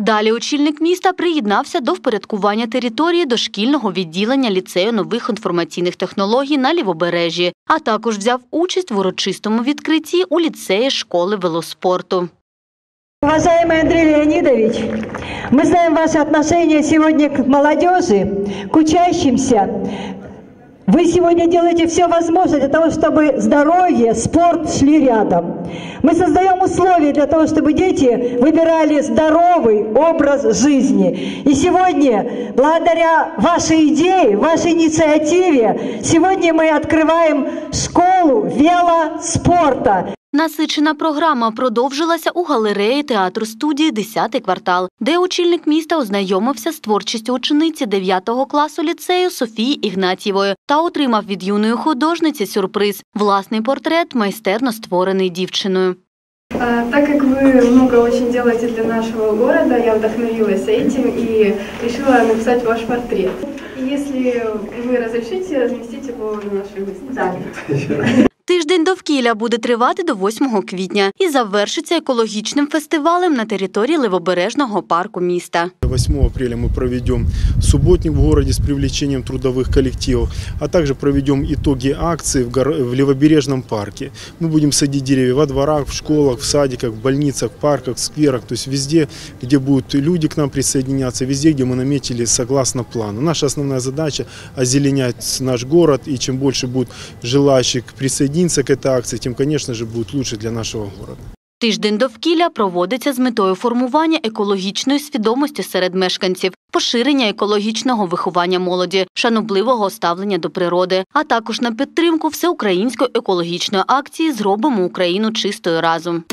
Далі очільник міста приєднався до впорядкування території дошкільного відділення ліцею нових інформаційних технологій на Лівобережжі, а також взяв участь в урочистому відкритті у ліцеї школи велоспорту. Уважаемый Андрей Леонидович, мы знаем ваше отношение сегодня к молодежи, к учащимся. Вы сегодня делаете все возможное для того, чтобы здоровье, спорт шли рядом. Мы создаем условия для того, чтобы дети выбирали здоровый образ жизни. И сегодня, благодаря вашей идее, вашей инициативе, сегодня мы открываем школу велоспорта. Насичена програма продовжилася у галереї театру студії «10 квартал, де очільник міста ознайомився з творчістю учениці 9 класу ліцею Софії Ігнатьєвої та отримав від юної художниці сюрприз власний портрет, майстерно створений дівчиною. А, Так как вы много очень делаете для нашего города, я вдохновилась этим и решила написать ваш портрет. И если вы разрешите, разместить его на нашей выставке. Тиждень довкілля буде тривати до 8 квітня і завершиться екологічним фестивалем на території Левобережного парку міста. 8 апреля мы проведем субботник в городе с привлечением трудовых коллективов, а также проведем итоги акции в, гор- в Левобережном парке. Мы будем садить деревья во дворах, в школах, в садиках, в больницах, в парках, в скверах, то есть везде, где будут люди к нам присоединяться, везде, где мы наметили согласно плану. Наша основная задача – озеленять наш город, и чем больше будет желающих присоединиться к этой акции, тем, конечно лучше для нашего города. Тиждень довкілля проводиться з метою формування екологічної свідомості серед мешканців, поширення екологічного виховання молоді, шанобливого ставлення до природи, а також на підтримку всеукраїнської екологічної акції Зробимо Україну чистою разом.